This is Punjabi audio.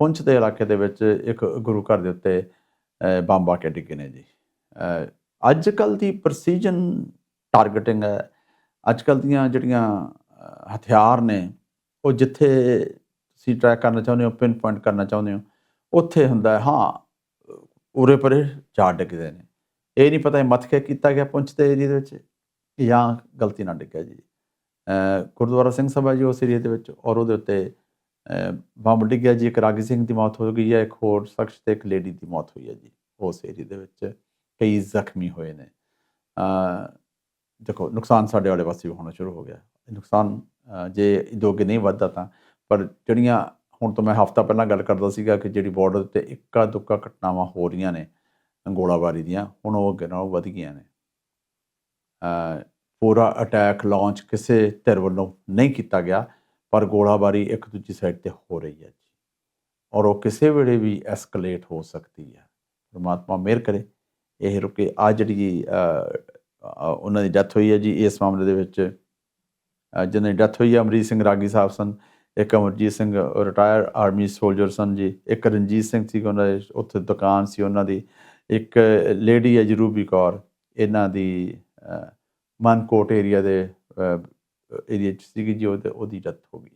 ਪੁੰਛ ਦੇ ਇਲਾਕੇ ਦੇ ਵਿੱਚ ਇੱਕ ਗੁਰੂ ਘਰ ਦੇ ਉੱਤੇ ਬੰਬ ਆ ਕੇ ਡਿੱਗੇ ਨੇ ਜੀ। ਅੱਜ ਕੱਲ ਦੀ ਪ੍ਰੈਸੀਜਨ ਟਾਰਗੇਟਿੰਗ ਹੈ। ਅੱਜ ਕੱਲ ਦੀਆਂ ਜਿਹੜੀਆਂ ਹਥਿਆਰ ਨੇ, ਉਹ ਜਿੱਥੇ ਤੁਸੀਂ ਟਰੈਕ ਕਰਨਾ ਚਾਹੁੰਦੇ ਹੋ ਪਿਨ ਪੁਆਇੰਟ ਕਰਨਾ ਚਾਹੁੰਦੇ ਹੋ, ਉੱਥੇ ਹੁੰਦਾ ਹੈ, ਹਾਂ, ਉਰੇ ਪਰੇ ਚਾਰ ਡਿੱਗਦੇ ਨੇ। ਇਹ ਨਹੀਂ ਪਤਾ ਇਹ ਮੱਥ ਕੇ ਕੀਤਾ ਗਿਆ ਪੁੰਛ ਦੇ ਏਰੀਆ ਦੇ ਵਿੱਚ ਜਾਂ ਗਲਤੀ ਨਾਲ ਡਿੱਗਿਆ ਜੀ। ਗੁਰਦੁਆਰਾ ਸਿੰਘ ਸਭਾ ਜੀ ਉਸ ਏਰੀਆ ਦੇ ਵਿੱਚ ਔਰ ਉਹਦੇ ਉੱਤੇ ਬੰਬ ਡਿੱਗਿਆ ਜੀ ਇੱਕ ਰਾਗੀ ਸਿੰਘ ਦੀ ਮੌਤ ਹੋ ਗਈ ਹੈ ਇੱਕ ਹੋਰ ਸ਼ਖਸ ਤੇ ਇੱਕ ਲੇਡੀ ਦੀ ਮੌਤ ਹੋਈ ਹੈ ਜੀ ਉਸ ਏਰੀਆ ਦੇ ਵਿੱਚ ਕਈ ਜ਼ਖਮੀ ਹੋਏ ਨੇ। ਅ, ਦੇਖੋ ਨੁਕਸਾਨ ਸਾਡੇ ਵਾਲੇ ਪਾਸੇ ਵੀ ਹੋਣਾ ਸ਼ੁਰੂ ਹੋ ਗਿਆ। ਨੁਕਸਾਨ ਜੇ ਦੋ ਅੱਗੇ ਨਹੀਂ ਵੱਧਦਾ ਤਾਂ ਪਰ ਜਿਹੜੀਆਂ ਹੁਣ ਤੋਂ ਮੈਂ ਹਫਤਾ ਪਹਿਲਾਂ ਗੱਲ ਕਰਦਾ ਸੀਗਾ ਕਿ ਜਿਹੜੀ ਬਾਰਡਰ ਤੇ ਇੱਕਾ ਦੁੱਕਾ ਘਟਨਾਵਾਂ ਹੋ ਰਹੀਆਂ ਨੇ ਗੋਲਾਬਾਰੀ ਦੀਆਂ ਹੁਣ ਉਹ ਅੱਗੇ ਨਾਲੋਂ ਵਧ ਗਈਆਂ ਨੇ। ਪੂਰਾ ਅਟੈਕ ਲਾਂਚ ਕਿਸੇ ਧਿਰ ਵੱਲੋਂ ਨਹੀਂ ਕੀਤਾ ਗਿਆ। ਪਰ ਗੋਲਾਬਾਰੀ ਇੱਕ ਦੂਜੀ ਸਾਈਡ ਤੇ ਹੋ ਰਹੀ ਹੈ ਜੀ। ਔਰ ਉਹ ਕਿਸੇ ਵੇਲੇ ਵੀ ਐਸਕੇਲੇਟ ਹੋ ਸਕਦੀ ਹੈ। ਪਰਮਾਤਮਾ ਮਿਹਰ ਕਰੇ। ਇਹ ਰੁਕੇ ਆ ਜਿਹੜੀ ਉਹਨਾਂ ਦੀ ਡੈਥ ਹੋਈ ਹੈ ਜੀ ਇਸ ਮਾਮਲੇ ਦੇ ਵਿੱਚ ਅ, ਜਿਹਨਾਂ ਦੀ ਡੈਥ ਹੋਈ ਹੈ ਅਮਰੀਤ ਸਿੰਘ ਰਾਗੀ ਸਾਹਿਬ ਸਨ ਇੱਕ Amarjit Singh retire army soldier ਸਨ ਜੀ ਇੱਕ ਰਣਜੀਤ ਸਿੰਘ ਸੀ ਉਹਨਾਂ ਦੇ ਉੱਥੇ ਦੁਕਾਨ ਸੀ ਉਹਨਾਂ ਦੀ ਇੱਕ ਲੇਡੀ ਹੈ ਜਰੂਬੀ ਕੌਰ ਇਹਨਾਂ ਦੀ ਮਨਕੋਟ ਏਰੀਆ ਦੇ ਏਰੀਆ ਚ ਸੀਗੀ ਜੀ ਉਹਦੇ- ਉਹਦੀ ਡੈਥ ਹੋ ਗਈ ਹੈ